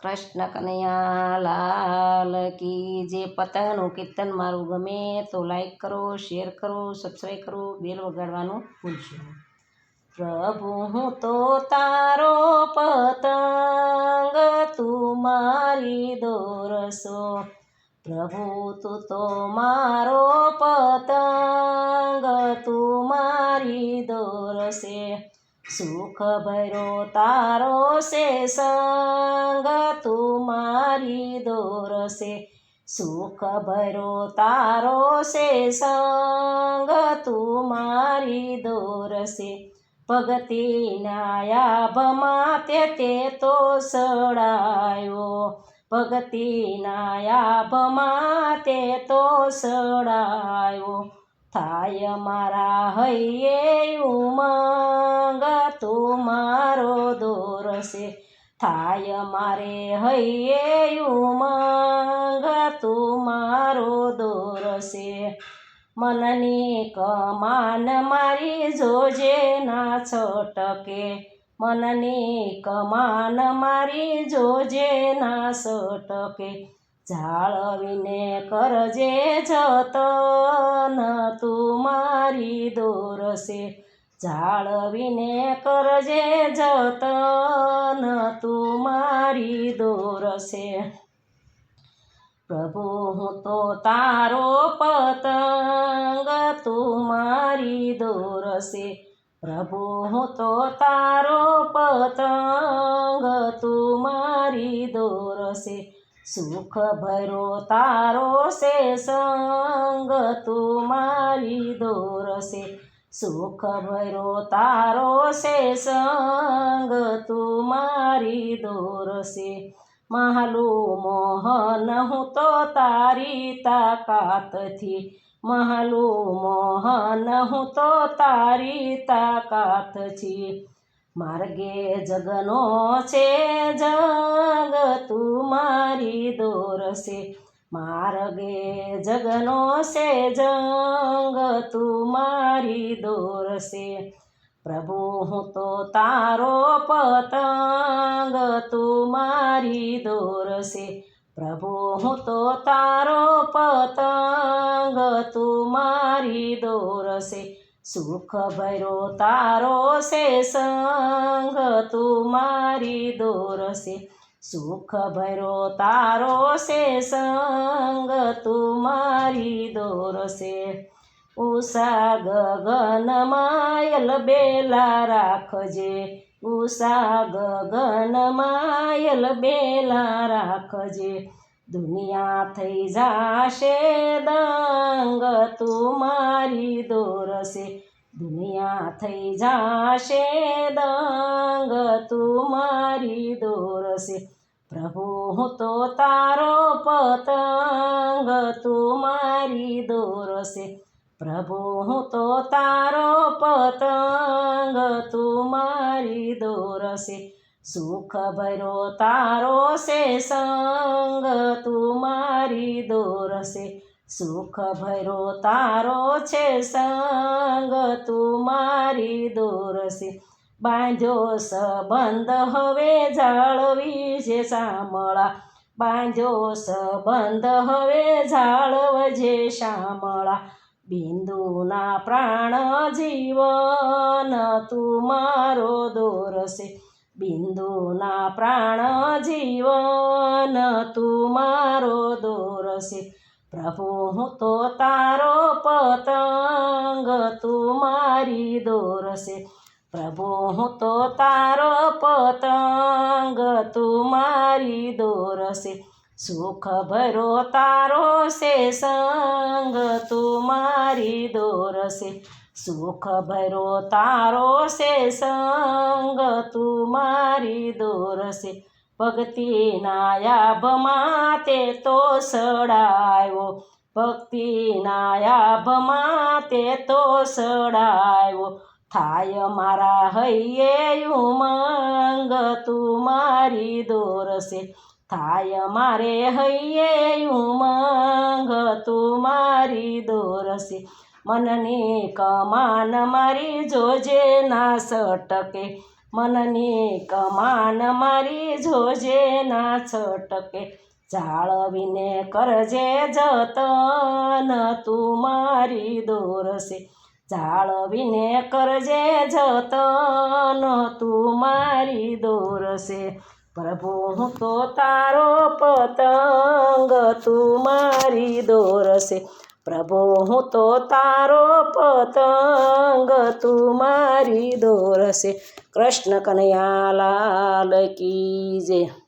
કૃષ્ણ કનૈયા લાલ કી જે પતંગનું કીર્તન મારું ગમે તો લાઈક કરો શેર કરો સબસ્ક્રાઈબ કરો બેલ વગાડવાનું ભૂલશો પ્રભુ, હું તો તારો પતંગ તું મારી દોરસો પ્રભુ, તું તો મારો પતંગ તું મારી દોરસે સુખ ભરો તારો સે સંગ, તું મારી દોરસે સુખ ભરો તારો સે સંગ, તું મારી દોરસે ભગતિના ભમા તે તે તો સડાયો. ભગતિના ભમા તે તો સડાયો. થાય મારા હૈયે ઉમંગ, તું મારો દોરશે થાય મારે હૈયે ઉમંગ, તું મારો દોરશે મનની કમાન મારી જોજે ના છટકે. મનની કમાન મારી જોજે ના છટકે. જાળવીને કરજે જતન, તું મારી દોરશે જાળવીને કરજે જતન, તું મારી દોરશે પ્રભુ, હું તો તારો પતંગ, તું મારી દોરશે પ્રભુ, હું તો તારો પતંગ, તું મારી દોરસે સુખ ભરો તારો સે સંગ તું મારી દોરસે સુખ ભરો તારો સે સંગ તું મારી દોરસે મહાલું મોહન હું તો તારી તાકાતથી. મહાલું મોહન હું તો તારી તાકાતથી. માર્ગે જગનો છે જગ તું મારી દોરશે માર્ગે જગનો છે જંગ તું મારી દોરશે પ્રભુ, હું તો તારો પતંગ તું મારી દોરશે પ્રભુ, હું તો તારો પતંગ તું મારી દોરસે સુખ ભરો તારો સે સંગ, તું મારી દોરશે સુખ ભરો તારો સે સંગ, તું મારી દોરશે ઉષા ગગન માયલ બેલા રાખજે. ઉષા ગગન માયલ બેલા રાખજે. દુનિયા થઈ જાશે, દંગ તું મારી દોરશે દુનિયા થઈ જાશે, દંગ તું મારી દોરશે પ્રભુ, હું તો તારો પતંગ તું મારી દોરશે પ્રભુ, હું તો તારો પતંગ તું મારી દોરસે સુખ ભરો તારો સે સંગ, તું મારી દોરસે સુખ ભરો તારો છે સંગ, તું મારી દોરસે બાંધો સંબંધ હવે જાળવી છે શામળા બાંધો સંબંધ હવે જાળવજે શામળા બિંદુના પ્રાણ જીવન તું મારો દોરસે બિંદુના પ્રાણ જીવન, તું મારો દોરશે પ્રભુ, હું તો તારો પતંગ, તું મારી દોરશે પ્રભુ, હું તો તારો પતંગ, તું મારી દોરશે સુખ ભરો તારો સે સંગ, તું મારી દોરસે સુખ ભરો તારો સે સંગ, તું મારી દોરશે ભક્તિના ભમા તે તો સડાયો. ભક્તિના ભમા તે તો સડાયો. થાય મારા હૈયે ઉમંગ, તું મારી દોરશે થાય મારે હૈયે ઉમંગ, તું મારી દોરસે મનની કમાન મારી જોજે ના સટકે મનની કમાન મારી જોજે ના છટકે જાળવીને કરજે જતન તું મારી દોરશે. જાળવીને કરજે જતન તું મારી દોરશે. પ્રભુ, હું તો તારો પતંગ તું મારી દોરશે. પ્રભુ હું તો તારો પતંગ તું મારી દોરશે. કૃષ્ણ કનૈયા લાલ કી જય.